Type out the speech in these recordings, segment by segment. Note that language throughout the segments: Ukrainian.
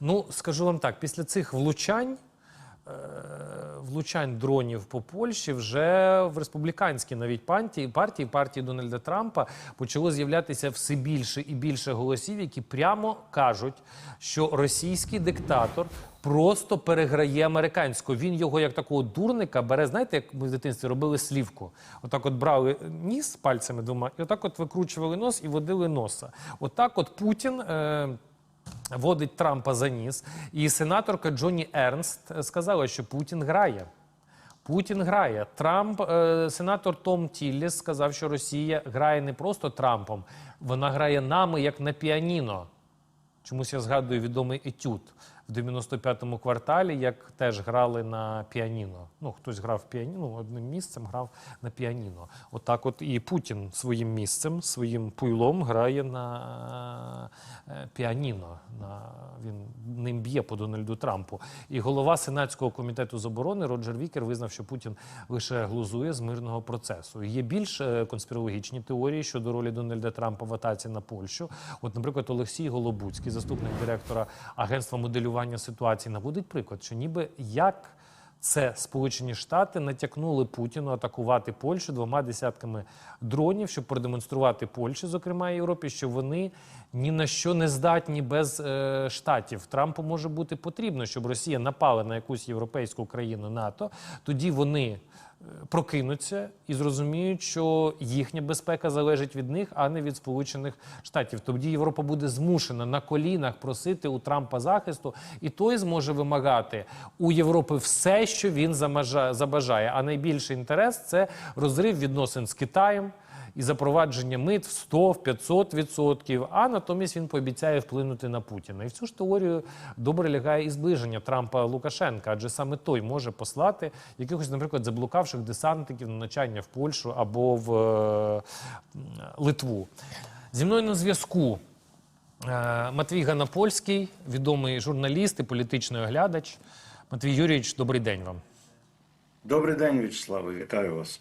Ну, скажу вам так, після цих влучань. е, Влучань дронів по Польщі вже в республіканській навіть партії, партії, партії Дональда Трампа почало з'являтися все більше і більше голосів, які прямо кажуть, що російський диктатор просто переграє американську. Він його як такого дурника бере. Знаєте, як ми в дитинстві робили слівку? Отак, от брали ніс пальцями двома, і отак, от викручували нос і водили носа. Отак, от Путін. Е- водить Трампа за ніс. І сенаторка Джоні Ернст сказала, що Путін грає. Путін грає. Трамп, е, сенатор Том Тілліс сказав, що Росія грає не просто Трампом, вона грає нами як на піаніно. Чомусь я згадую відомий етюд в 95-му кварталі, як теж грали на піаніно. Ну, хтось грав піаніно, ну, одним місцем грав на піаніно. Отак, от і Путін своїм місцем, своїм пуйлом грає на е, піаніно. На, він ним б'є по Дональду Трампу. І голова Сенатського комітету з оборони Роджер Вікер визнав, що Путін лише глузує з мирного процесу. Є більш е, конспірологічні теорії щодо ролі Дональда Трампа в атаці на Польщу. От, наприклад, Олексій Голобуцький, заступник директора агентства моделювання ситуації, наводить приклад, що ніби як. Це Сполучені Штати натякнули Путіну атакувати Польщу двома десятками дронів, щоб продемонструвати Польщі, зокрема Європі, що вони ні на що не здатні без е, штатів. Трампу може бути потрібно, щоб Росія напала на якусь європейську країну НАТО. Тоді вони прокинуться і зрозуміють, що їхня безпека залежить від них, а не від Сполучених Штатів. Тоді Європа буде змушена на колінах просити у Трампа захисту, і той зможе вимагати у Європи все, що він забажає. А найбільший інтерес це розрив відносин з Китаєм. І запровадження мит в 100, в 500 відсотків, а натомість він пообіцяє вплинути на Путіна. І в цю ж теорію добре лягає і зближення Трампа Лукашенка, адже саме той може послати якихось, наприклад, заблукавших десантників на навчання в Польщу або в е, Литву. Зі мною на зв'язку е, Матвій Ганапольський, відомий журналіст і політичний оглядач. Матвій Юрійович, добрий день вам. Добрий день, Вячеславе, вітаю вас.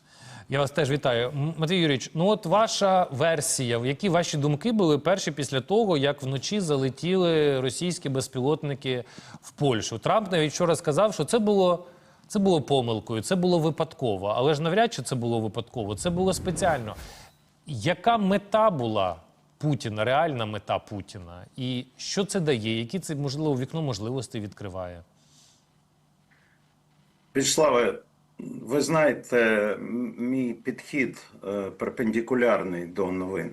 Я вас теж вітаю. Матвій Юрійович, ну от ваша версія, які ваші думки були перші після того, як вночі залетіли російські безпілотники в Польщу? Трамп навіть вчора сказав, що це було. Це було помилкою, це було випадково, але ж навряд чи це було випадково, це було спеціально. Яка мета була Путіна, реальна мета Путіна? І що це дає? Які це можливо вікно можливостей відкриває? Вячеславе, ви знаєте, мій підхід е, перпендикулярний до новин.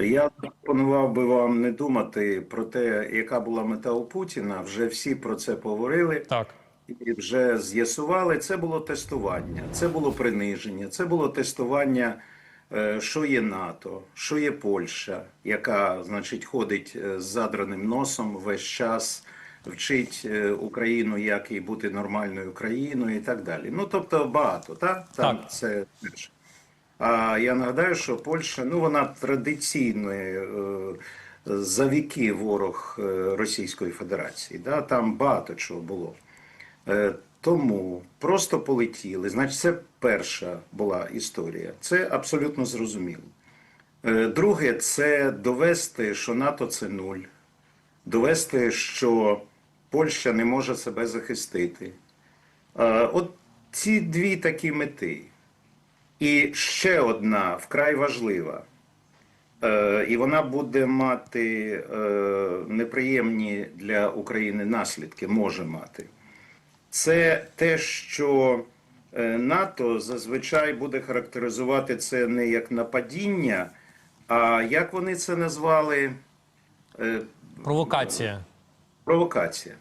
Я пропонував би вам не думати про те, яка була мета у Путіна. Вже всі про це поговорили. Так. І вже з'ясували, це було тестування, це було приниження, це було тестування, е, що є НАТО, що є Польща, яка, значить, ходить е, з задраним носом весь час, вчить е, Україну, як їй бути нормальною країною і так далі. Ну, тобто багато, так? Там Так. це перше. А я нагадаю, що Польща, ну вона традиційно е, за віки ворог е, Російської Федерації. Да? Там багато чого було. Е, Тому просто полетіли. Значить, це перша була історія. Це абсолютно зрозуміло. Друге, це довести, що НАТО це нуль, довести, що Польща не може себе захистити. Е, От ці дві такі мети. І ще одна вкрай важлива. Е, і вона буде мати е, неприємні для України наслідки, може мати. Це те, що НАТО зазвичай буде характеризувати це не як нападіння, а як вони це назвали Провокація. Провокація.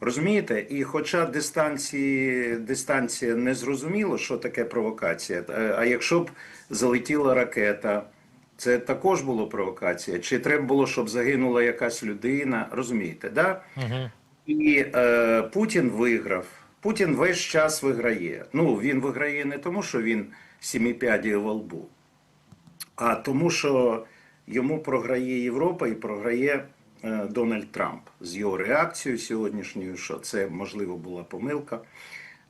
Розумієте? І хоча дистанції, дистанція не зрозуміло, що таке провокація, е, а якщо б залетіла ракета, це також було провокація. Чи треба було, щоб загинула якась людина? Розумієте, да? Угу. І е, Путін виграв. Путін весь час виграє. Ну, він виграє не тому, що він сіміпядіє во лбу, а тому, що йому програє Європа і програє Дональд Трамп з його реакцією сьогоднішньою, що це можливо була помилка.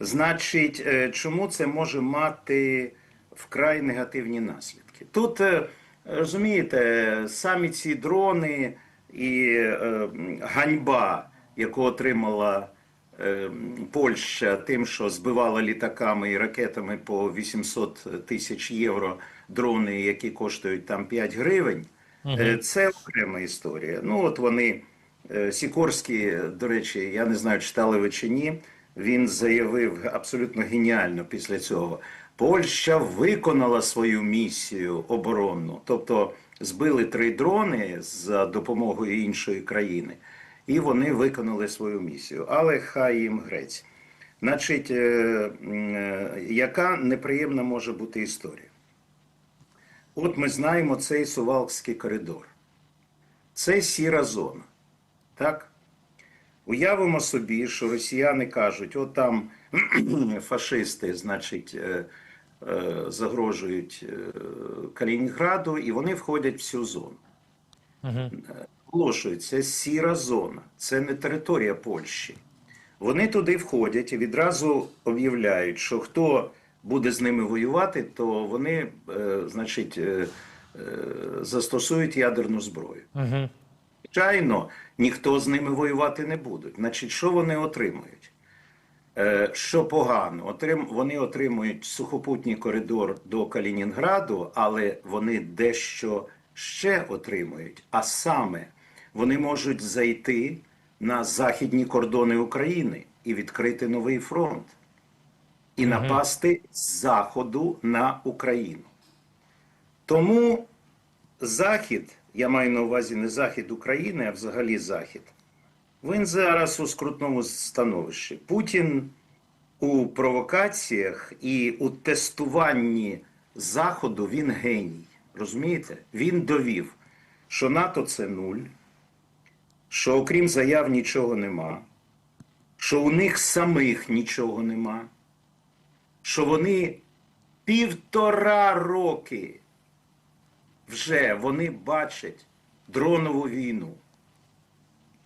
Значить, е, чому це може мати вкрай негативні наслідки? Тут е, розумієте, самі ці дрони і е, ганьба яку отримала е, Польща тим, що збивала літаками і ракетами по 800 тисяч євро дрони, які коштують там 5 гривень, е, це окрема історія. Ну от вони е, Сікорський, до речі, я не знаю, читали ви чи ні. Він заявив абсолютно геніально після цього. Польща виконала свою місію оборонну, тобто збили три дрони за допомогою іншої країни, і вони виконали свою місію. Але хай їм грець. Значить, е, яка неприємна може бути історія? От ми знаємо цей Сувалкський коридор. Це сіра зона. Так? Уявимо собі, що росіяни кажуть, от там фашисти, значить, е, е, загрожують е, Калінінграду, і вони входять в цю зону. Оголошую, це сіра зона, це не територія Польщі. Вони туди входять і відразу об'являють, що хто буде з ними воювати, то вони, е, значить, е, е, застосують ядерну зброю. Угу. Звичайно, ніхто з ними воювати не буде. Значить, що вони отримують? Що погано, Отрим, вони отримують сухопутній коридор до Калінінграду, але вони дещо ще отримують. А саме вони можуть зайти на західні кордони України і відкрити новий фронт, і напасти з заходу на Україну. Тому Захід, я маю на увазі не захід України, а взагалі Захід. Він зараз у скрутному становищі. Путін у провокаціях і у тестуванні Заходу він геній. Розумієте? Він довів, що НАТО це нуль, що окрім заяв нічого нема, що у них самих нічого нема, що вони півтора роки вже вони бачать дронову війну.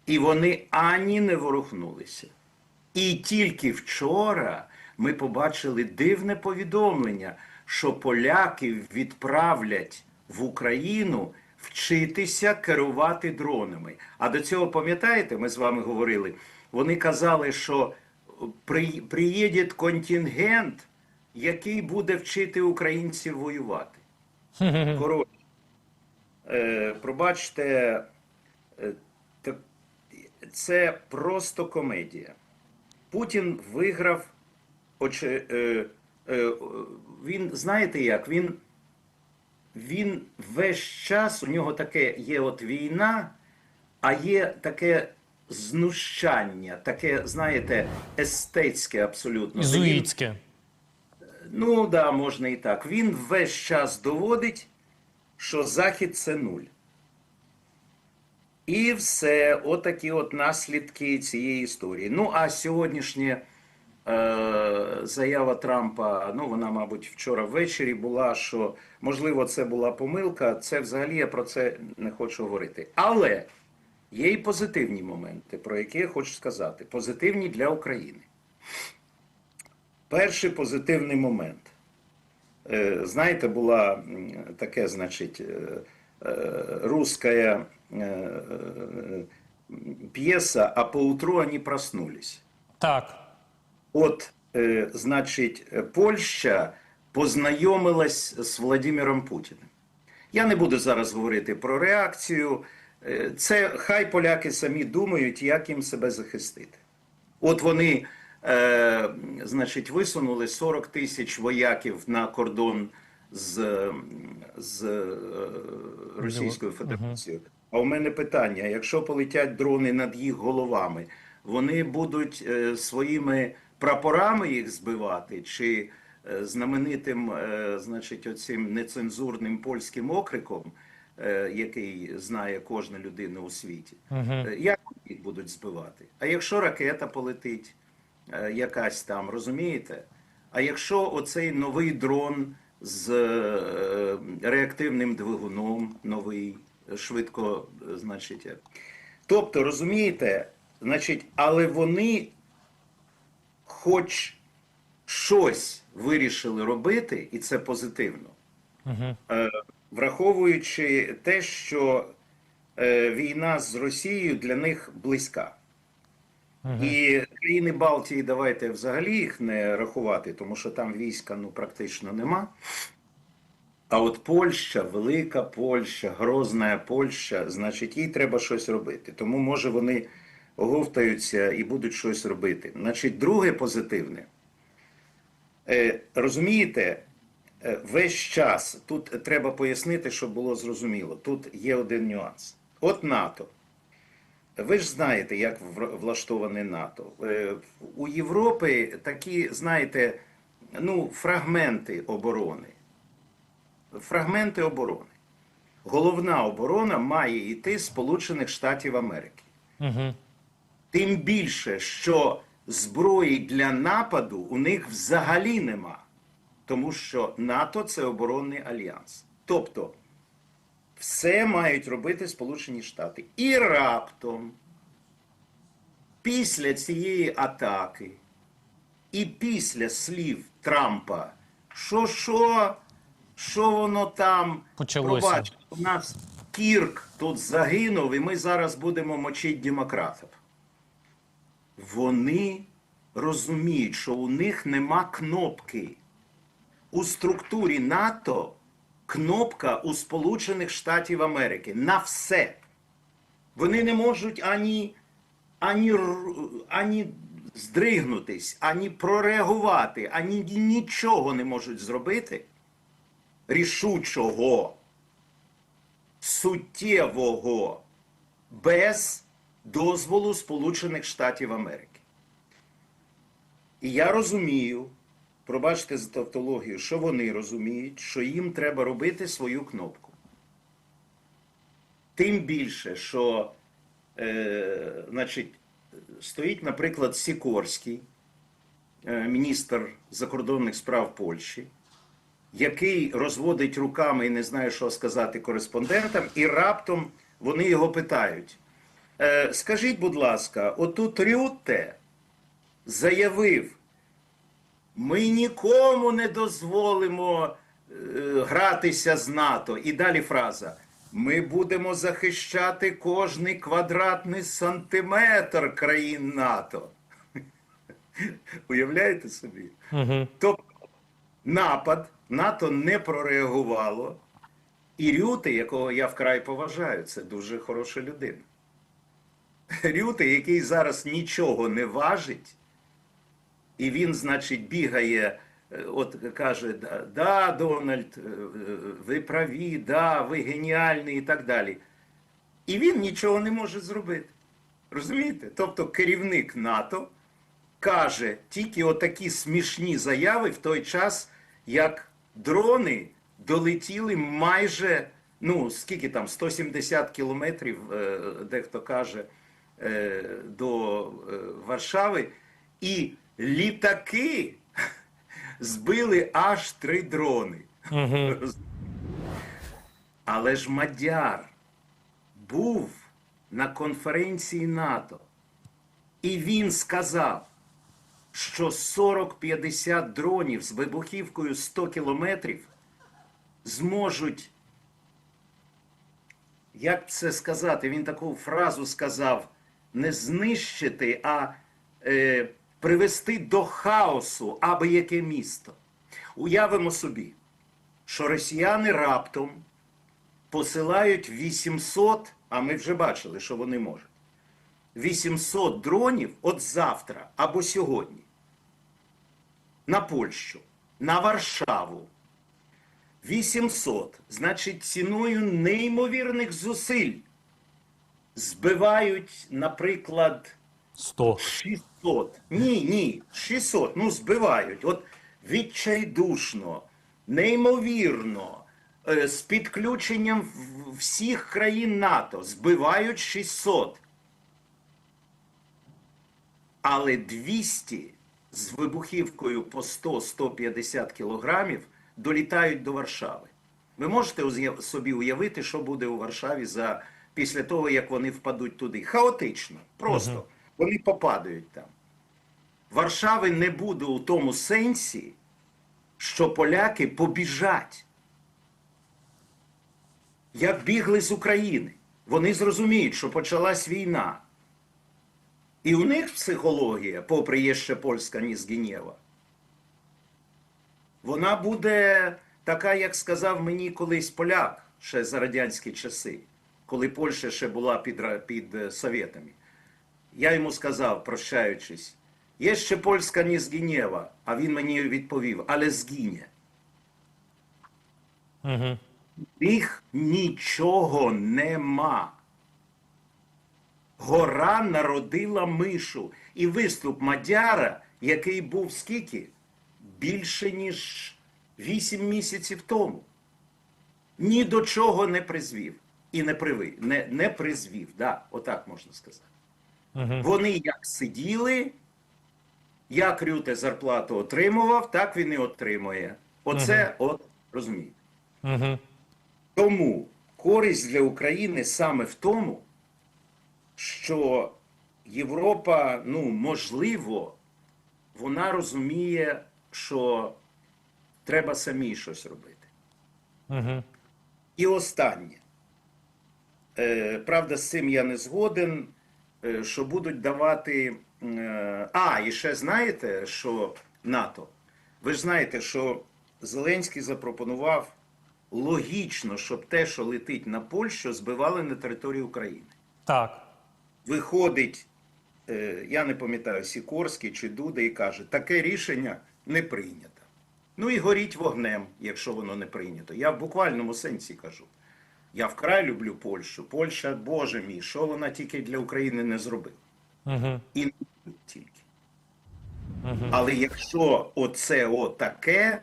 І вони ані не ворухнулися. І тільки вчора ми побачили дивне повідомлення, що поляки відправлять в Україну вчитися керувати дронами. А до цього, пам'ятаєте, ми з вами говорили, вони казали, що приїде контингент, який буде вчити українців воювати. Коротше, е, пробачте, е, це просто комедія. Путін виграв, оче, е, е, він, знаєте як, він, він весь час, у нього таке є от війна, а є таке знущання, таке, знаєте, естетське абсолютно. Ізуїцьке. Ну, да, можна і так. Він весь час доводить, що Захід це нуль. І все, отакі от наслідки цієї історії. Ну, а сьогоднішня е, заява Трампа, ну, вона, мабуть, вчора ввечері була, що можливо це була помилка. Це взагалі я про це не хочу говорити. Але є і позитивні моменти, про які я хочу сказати. Позитивні для України. Перший позитивний момент. Е, Знаєте, була таке, значить, е, е, русская п'єса, а поутру вони проснулись. Так. От, значить, Польща познайомилась з Владимиром Путіним. Я не буду зараз говорити про реакцію. Це хай поляки самі думають, як їм себе захистити. От вони, е, значить, висунули 40 тисяч вояків на кордон з, з е, Російською Федерацією. А у мене питання: якщо полетять дрони над їх головами, вони будуть е, своїми прапорами їх збивати, чи е, знаменитим, е, значить, оцим нецензурним польським окриком, який знає кожна людина у світі, Е, як їх будуть збивати? А якщо ракета полетить е, якась там, розумієте? А якщо оцей новий дрон з е, реактивним двигуном, новий, е, швидко, е, значить. е, Тобто, розумієте, значить, але вони хоч щось вирішили робити, і це позитивно. Е, враховуючи те, що е, війна з Росією для них близька. І країни Балтії, давайте взагалі їх не рахувати, тому що там війська ну практично нема. А от Польща, велика Польща, грозна Польща, значить, їй треба щось робити. Тому, може, вони оговтаються і будуть щось робити. Значить, друге позитивне. Е, розумієте, весь час тут треба пояснити, щоб було зрозуміло. Тут є один нюанс. От НАТО. Ви ж знаєте, як влаштоване НАТО. Е, У Європи такі, знаєте, ну, фрагменти оборони. Фрагменти оборони. Головна оборона має йти з Сполучених Штатів Америки. Угу. Тим більше, що зброї для нападу у них взагалі нема. Тому що НАТО це оборонний альянс. Тобто, все мають робити Сполучені Штати. І раптом, після цієї атаки, і після слів Трампа, що що, що воно там Почалося. пробач, у нас Кірк тут загинув, і ми зараз будемо мочити демократів. Вони розуміють, що у них нема кнопки. У структурі НАТО кнопка у Сполучених Штатів Америки на все. Вони не можуть ані, ані, ані здригнутись, ані прореагувати, ані нічого не можуть зробити рішучого, суттєвого, без дозволу Сполучених Штатів Америки. І я розумію, пробачте за тавтологію, що вони розуміють, що їм треба робити свою кнопку. Тим більше, що е, значить, стоїть, наприклад, Сікорський, е, міністр закордонних справ Польщі, який розводить руками і не знає, що сказати кореспондентам, і раптом вони його питають: е, Скажіть, будь ласка, отут Рютте заявив, ми нікому не дозволимо е, гратися з НАТО. І далі фраза. Ми будемо захищати кожний квадратний сантиметр країн НАТО. Уявляєте собі? Угу. Тобто напад НАТО не прореагувало, і Рюте, якого я вкрай поважаю, це дуже хороша людина. Рюте, який зараз нічого не важить, і він, значить, бігає, е, от каже: да, Дональд, е, ви праві, да, ви геніальний і так далі. І він нічого не може зробити. Розумієте? Тобто керівник НАТО каже тільки отакі смішні заяви в той час, як дрони долетіли майже, ну, скільки там, 170 кілометрів, е, дехто каже, до Варшави, і літаки збили аж три дрони. Угу. Але ж Мадяр був на конференції НАТО, і він сказав, що 40-50 дронів з вибухівкою 100 кілометрів зможуть, як це сказати, він таку фразу сказав, не знищити, а е, привести до хаосу аби яке місто. Уявимо собі, що росіяни раптом посилають 800, а ми вже бачили, що вони можуть. 800 дронів от завтра або сьогодні на Польщу, на Варшаву. 800, значить, ціною неймовірних зусиль збивають, наприклад, 100. 600. Ні, ні, 600. Ну, збивають. От відчайдушно, неймовірно, е, з підключенням всіх країн НАТО збивають 600. Але 200 з вибухівкою по 100-150 кілограмів долітають до Варшави. Ви можете собі уявити, що буде у Варшаві за після того, як вони впадуть туди. Хаотично, просто вони попадають там. Варшави не буде у тому сенсі, що поляки побіжать. Як бігли з України. Вони зрозуміють, що почалась війна. І у них психологія, попри є ще польська Нізгінєва, вона буде така, як сказав мені колись поляк ще за радянські часи, коли Польща ще була під, під е, Совєтами. Я йому сказав, прощаючись, є ще польська Нізгінєва, а він мені відповів, але згине. Угу. Їх нічого нема. Гора народила мишу. І виступ Мадяра, який був скільки? Більше, ніж 8 місяців тому. Ні до чого не призвів. І не приви, не, не призвів. Да, отак можна сказати. Угу. Вони як сиділи, як Рюте зарплату отримував, так він і отримує. Оце, от, розумієте. Угу. Тому користь для України саме в тому, що Європа, ну, можливо, вона розуміє, що треба самі щось робити. Угу. І останнє. Е, правда, з цим я не згоден, що будуть давати. Е, а, і ще знаєте, що НАТО. Ви ж знаєте, що Зеленський запропонував логічно, щоб те, що летить на Польщу, збивали на території України. Так. Виходить, е, я не пам'ятаю, Сікорський чи Дуда і каже, таке рішення не прийнято. Ну і горіть вогнем, якщо воно не прийнято. Я в буквальному сенсі кажу. Я вкрай люблю Польщу. Польща, Боже мій, що вона тільки для України не зробила. Угу. І не тільки. Але якщо оце отаке,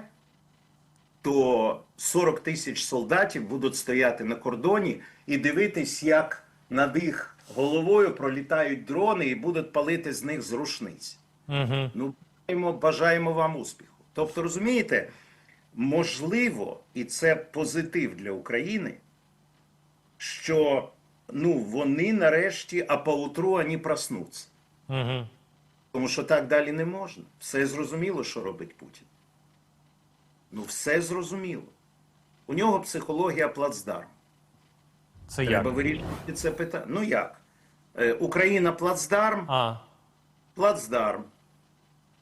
то 40 тисяч солдатів будуть стояти на кордоні і дивитись, як над їх головою пролітають дрони і будуть палити з них з рушниць. Угу. Ну, бажаємо, бажаємо вам успіху. Тобто, розумієте, можливо, і це позитив для України, що ну, вони нарешті, а поутру вони проснуться. Угу. Тому що так далі не можна. Все зрозуміло, що робить Путін. Ну, все зрозуміло. У нього психологія плацдарм. Це Треба як? вирішувати це питання. Ну як? Е, Україна плацдарм, А. плацдарм.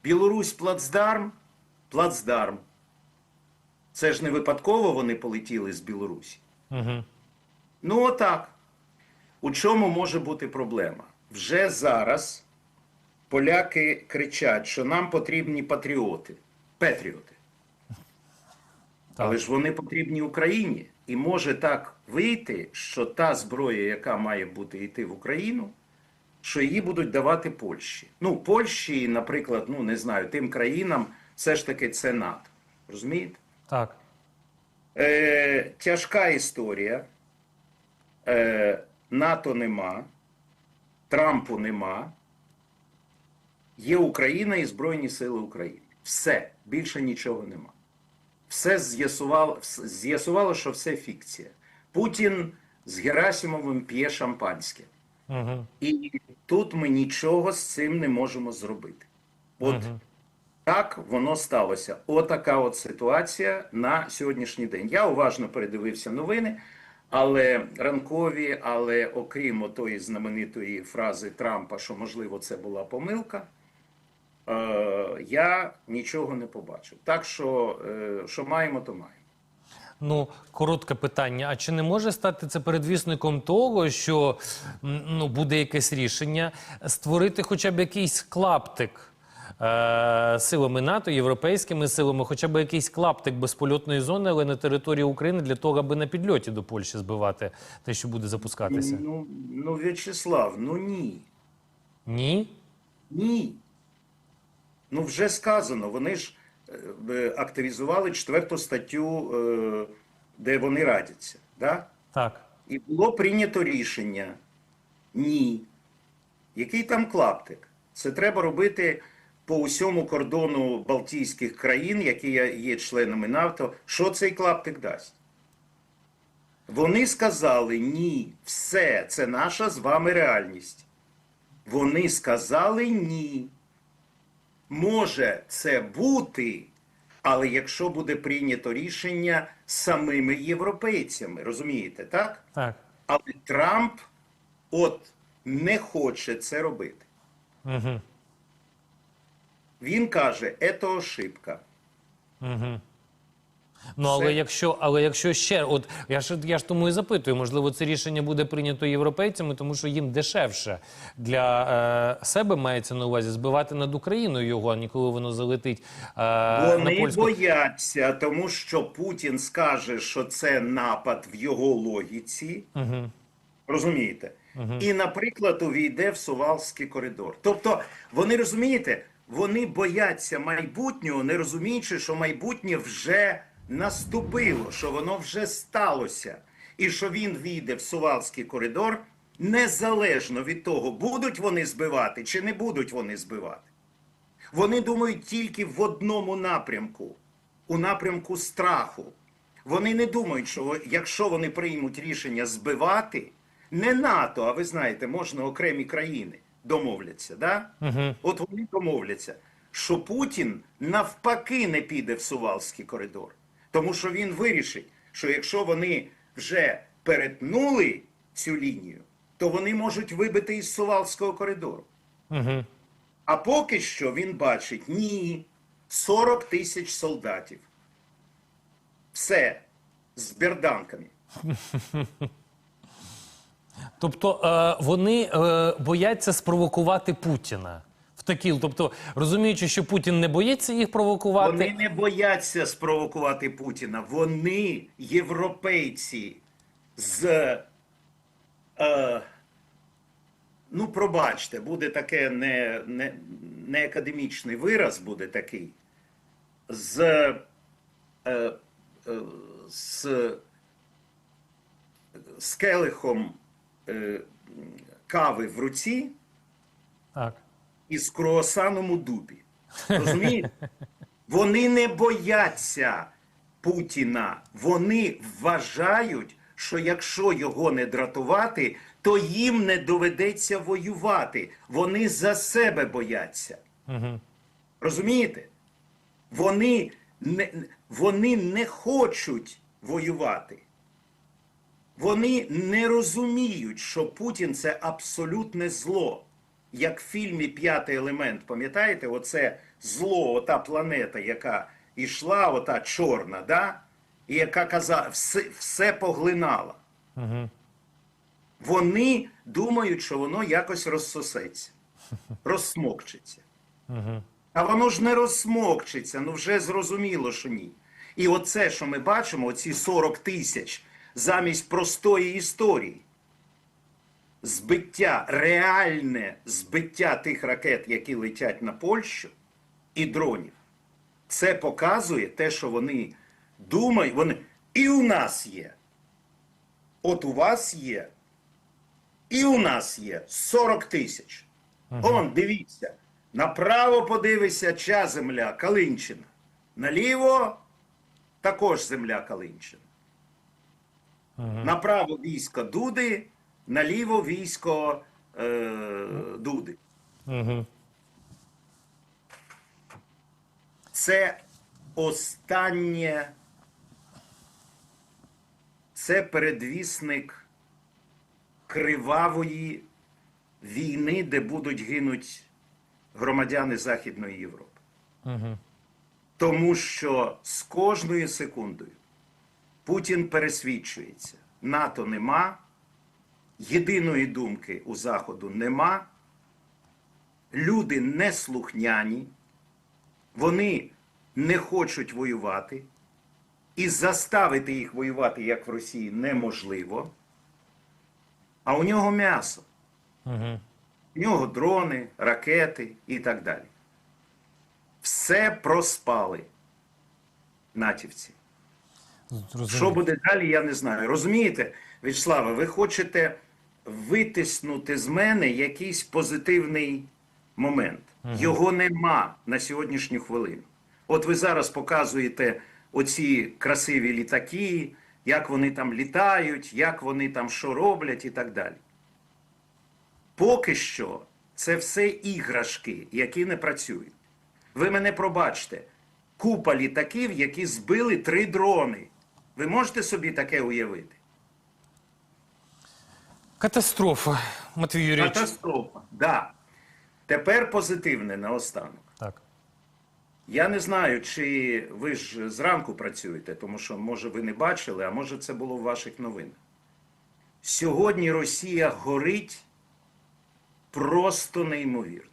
Білорусь плацдарм, плацдарм. Це ж не випадково вони полетіли з Білорусі. Угу. Ну, отак. У чому може бути проблема? Вже зараз поляки кричать, що нам потрібні патріоти, патріоти. Але ж вони потрібні Україні. І може так вийти, що та зброя, яка має бути йти в Україну, що її будуть давати Польщі. Ну, Польщі, наприклад, ну не знаю, тим країнам все ж таки це НАТО. Розумієте? Так. Е, тяжка історія. Е, НАТО нема, Трампу нема. Є Україна і Збройні Сили України. Все, більше нічого нема. Все з'ясувало, з'ясувало, що все фікція. Путін з Герасимовим п'є шампанське. Угу. І тут ми нічого з цим не можемо зробити. От Мгм. так воно сталося. Отака от ситуація на сьогоднішній день. Я уважно передивився новини, але ранкові, але окрім тої знаменитої фрази Трампа, що можливо це була помилка. е, Я нічого не побачив. Так що, е, що маємо, то маємо. Ну, коротке питання. А чи не може стати це передвісником того, що ну, буде якесь рішення створити хоча б якийсь клаптик е- силами НАТО, європейськими силами, хоча б якийсь клаптик безпольотної зони, але на території України для того, аби на підльоті до Польщі збивати те, що буде запускатися? Ну, ну, В'ячеслав, ну ні. Ні? Ні. Ну, вже сказано, вони ж е, е, активізували четверту статтю, е, де вони радяться. Да? Так. І було прийнято рішення. Ні. Який там клаптик? Це треба робити по усьому кордону Балтійських країн, які є- членами НАТО. Що цей клаптик дасть? Вони сказали ні, все, це наша з вами реальність. Вони сказали ні. Може це бути, але якщо буде прийнято рішення самими європейцями, розумієте, так? Так. Але Трамп от не хоче це робити. Він каже, це ошибка. Ну але Все. якщо, але якщо ще, от я ж я ж тому і запитую, можливо, це рішення буде прийнято європейцями, тому що їм дешевше для е, себе мається на увазі збивати над Україною його, а не коли воно залетить е, на Вони польську. бояться, тому що Путін скаже, що це напад в його логіці. Розумієте? І, наприклад, увійде в Сувалський коридор. Тобто, вони розумієте, вони бояться майбутнього, не розуміючи, що майбутнє вже наступило, що воно вже сталося, і що він війде в Сувалський коридор незалежно від того, будуть вони збивати чи не будуть вони збивати. Вони думають тільки в одному напрямку у напрямку страху. Вони не думають, що якщо вони приймуть рішення збивати, не НАТО, а ви знаєте, можна окремі країни домовляться. Да? От вони домовляться, що Путін навпаки не піде в Сувалський коридор. Тому що він вирішить, що якщо вони вже перетнули цю лінію, то вони можуть вибити із Сувалського коридору. А поки що він бачить ні 40 тисяч солдатів. Все з берданками. Тобто е, вони е, бояться спровокувати Путіна. В такі, тобто, розуміючи, що Путін не боїться їх провокувати. Вони не бояться спровокувати Путіна. Вони європейці з. Е, ну, пробачте, буде таке не, не, не академічний вираз, буде такий. З, е, е, з, з келихом е, кави в руці Так. із круасаном у дубі. Розумієте? Вони не бояться Путіна. Вони вважають, що якщо його не дратувати, то їм не доведеться воювати. Вони за себе бояться. Розумієте? Вони не, вони не хочуть воювати. Вони не розуміють, що Путін це абсолютне зло. Як в фільмі П'ятий елемент, пам'ятаєте, оце зло, ота планета, яка йшла, ота чорна, да? і яка казала, все, все поглинала. Вони думають, що воно якось розсосеться, розсмокчиться. А воно ж не розсмокчиться, ну вже зрозуміло, що ні. І оце, що ми бачимо, оці 40 тисяч замість простої історії. Збиття, реальне збиття тих ракет, які летять на Польщу, і дронів. Це показує те, що вони думають, вони і у нас є. От у вас є, і у нас є 40 тисяч. Он, дивіться, направо подивися, ча земля Калинчина. Наліво також земля Калинчина. Направо військо Дуди, наліво військо е, Дуди. Це останнє, це передвісник кривавої війни, де будуть гинуть громадяни Західної Європи. Тому що з кожною секундою Путін пересвідчується, НАТО нема, єдиної думки у Заходу нема, люди не слухняні, вони не хочуть воювати, і заставити їх воювати, як в Росії, неможливо. А у нього м'ясо. У нього дрони, ракети і так далі. Все проспали натівці. Зрозуміло. Що буде далі, я не знаю. Розумієте, Вячеславе, ви хочете витиснути з мене якийсь позитивний момент. Його нема на сьогоднішню хвилину. От ви зараз показуєте оці красиві літаки, як вони там літають, як вони там що роблять і так далі. Поки що це все іграшки, які не працюють. Ви мене пробачте. Купа літаків, які збили три дрони. Ви можете собі таке уявити? Катастрофа, Матвій Юрійович. Катастрофа. Да. Тепер позитивне наостанок. Так. Я не знаю, чи ви ж зранку працюєте, тому що, може, ви не бачили, а може, це було в ваших новинах. Сьогодні Росія горить просто неймовірно.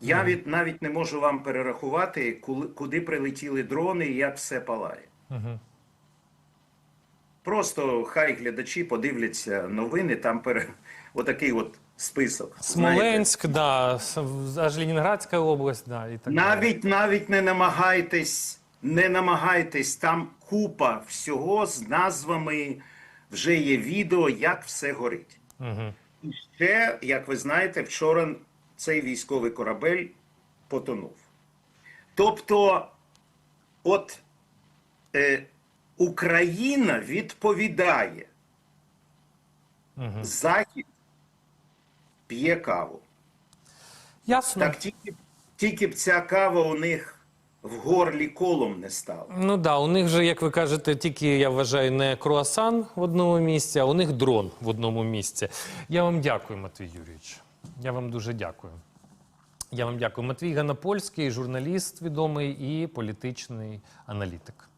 Я від, навіть не можу вам перерахувати, куди прилетіли дрони і як все палає. Угу. Просто хай глядачі подивляться новини, там пере... отакий от список. Смоленськ, да, аж Ленінградська область, да, і так далі. Навіть навіть не намагайтесь, не намагайтесь, там купа всього з назвами, вже є відео, як все горить. Угу. І ще, як ви знаєте, вчора цей військовий корабель потонув. Тобто, от е, Україна відповідає, Угу. Захід п'є каву. Ясно. Так тільки, тільки б ця кава у них в горлі колом не стала. Ну да, у них же, як ви кажете, тільки я вважаю, не круасан в одному місці, а у них дрон в одному місці. Я вам дякую, Матвій Юрійович. Я вам дуже дякую. Я вам дякую. Матвій Ганапольський, журналіст відомий і політичний аналітик.